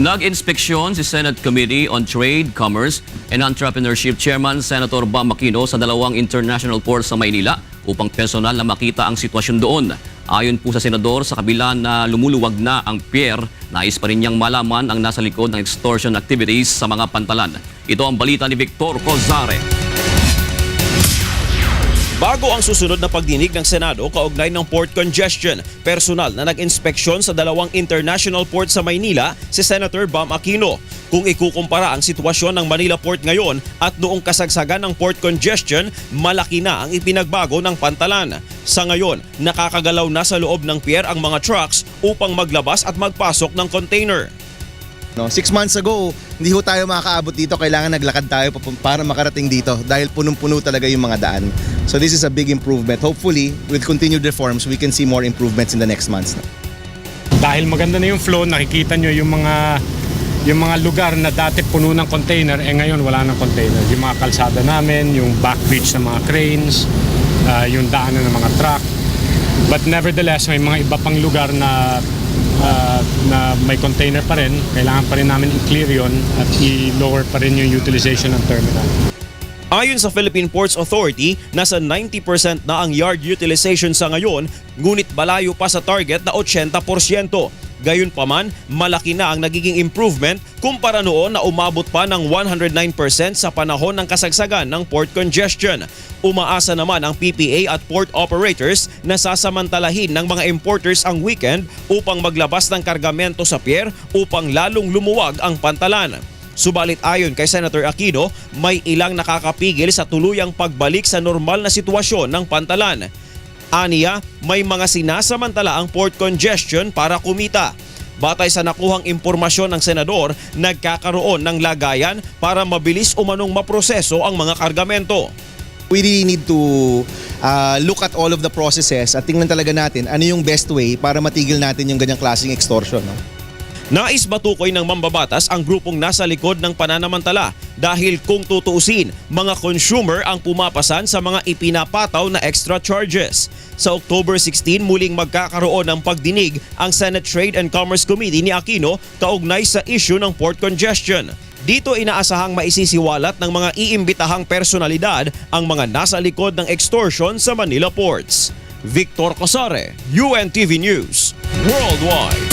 Nag-inspeksyon si Senate Committee on Trade, Commerce and Entrepreneurship Chairman Senator Bam Aquino sa dalawang international ports sa Maynila upang personal na makita ang sitwasyon doon. Ayon po sa senador, sa kabila na lumuluwag na ang pier, nais pa rin niyang malaman ang nasa likod ng extortion activities sa mga pantalan. Ito ang balita ni Victor Cozare. Bago ang susunod na pagdinig ng Senado kaugnay ng port congestion, personal na nag-inspeksyon sa dalawang international port sa Maynila si Senator Bam Aquino. Kung ikukumpara ang sitwasyon ng Manila Port ngayon at noong kasagsagan ng port congestion, malaki na ang ipinagbago ng pantalan. Sa ngayon, nakakagalaw na sa loob ng pier ang mga trucks upang maglabas at magpasok ng container. No, six months ago, hindi ho tayo makakaabot dito. Kailangan naglakad tayo pa- para makarating dito dahil punong-puno talaga yung mga daan. So this is a big improvement. Hopefully, with continued reforms, we can see more improvements in the next months. Dahil maganda na yung flow, nakikita nyo yung mga yung mga lugar na dati puno ng container, eh ngayon wala ng container. Yung mga kalsada namin, yung back beach ng mga cranes, ah, yung daanan ng mga truck. But nevertheless, may mga iba pang lugar na ah, na may container pa rin. Kailangan pa rin namin i-clear yon at i-lower pa rin yung utilization ng terminal. Ayon sa Philippine Ports Authority, nasa 90% na ang yard utilization sa ngayon, ngunit balayo pa sa target na 80%. Gayunpaman, malaki na ang nagiging improvement kumpara noon na umabot pa ng 109% sa panahon ng kasagsagan ng port congestion. Umaasa naman ang PPA at port operators na sasamantalahin ng mga importers ang weekend upang maglabas ng kargamento sa pier upang lalong lumuwag ang pantalan. Subalit ayon kay Senator Aquino, may ilang nakakapigil sa tuluyang pagbalik sa normal na sitwasyon ng pantalan. Aniya, may mga sinasamantala ang port congestion para kumita. Batay sa nakuhang impormasyon ng senador, nagkakaroon ng lagayan para mabilis umanong maproseso ang mga kargamento. We really need to uh, look at all of the processes at tingnan talaga natin ano yung best way para matigil natin yung ganyang klaseng extortion. No? Nais matukoy ng mambabatas ang grupong nasa likod ng pananamantala dahil kung tutuusin, mga consumer ang pumapasan sa mga ipinapataw na extra charges. Sa October 16, muling magkakaroon ng pagdinig ang Senate Trade and Commerce Committee ni Aquino kaugnay sa issue ng port congestion. Dito inaasahang maisisiwalat ng mga iimbitahang personalidad ang mga nasa likod ng extortion sa Manila ports. Victor Cosare, UNTV News, Worldwide.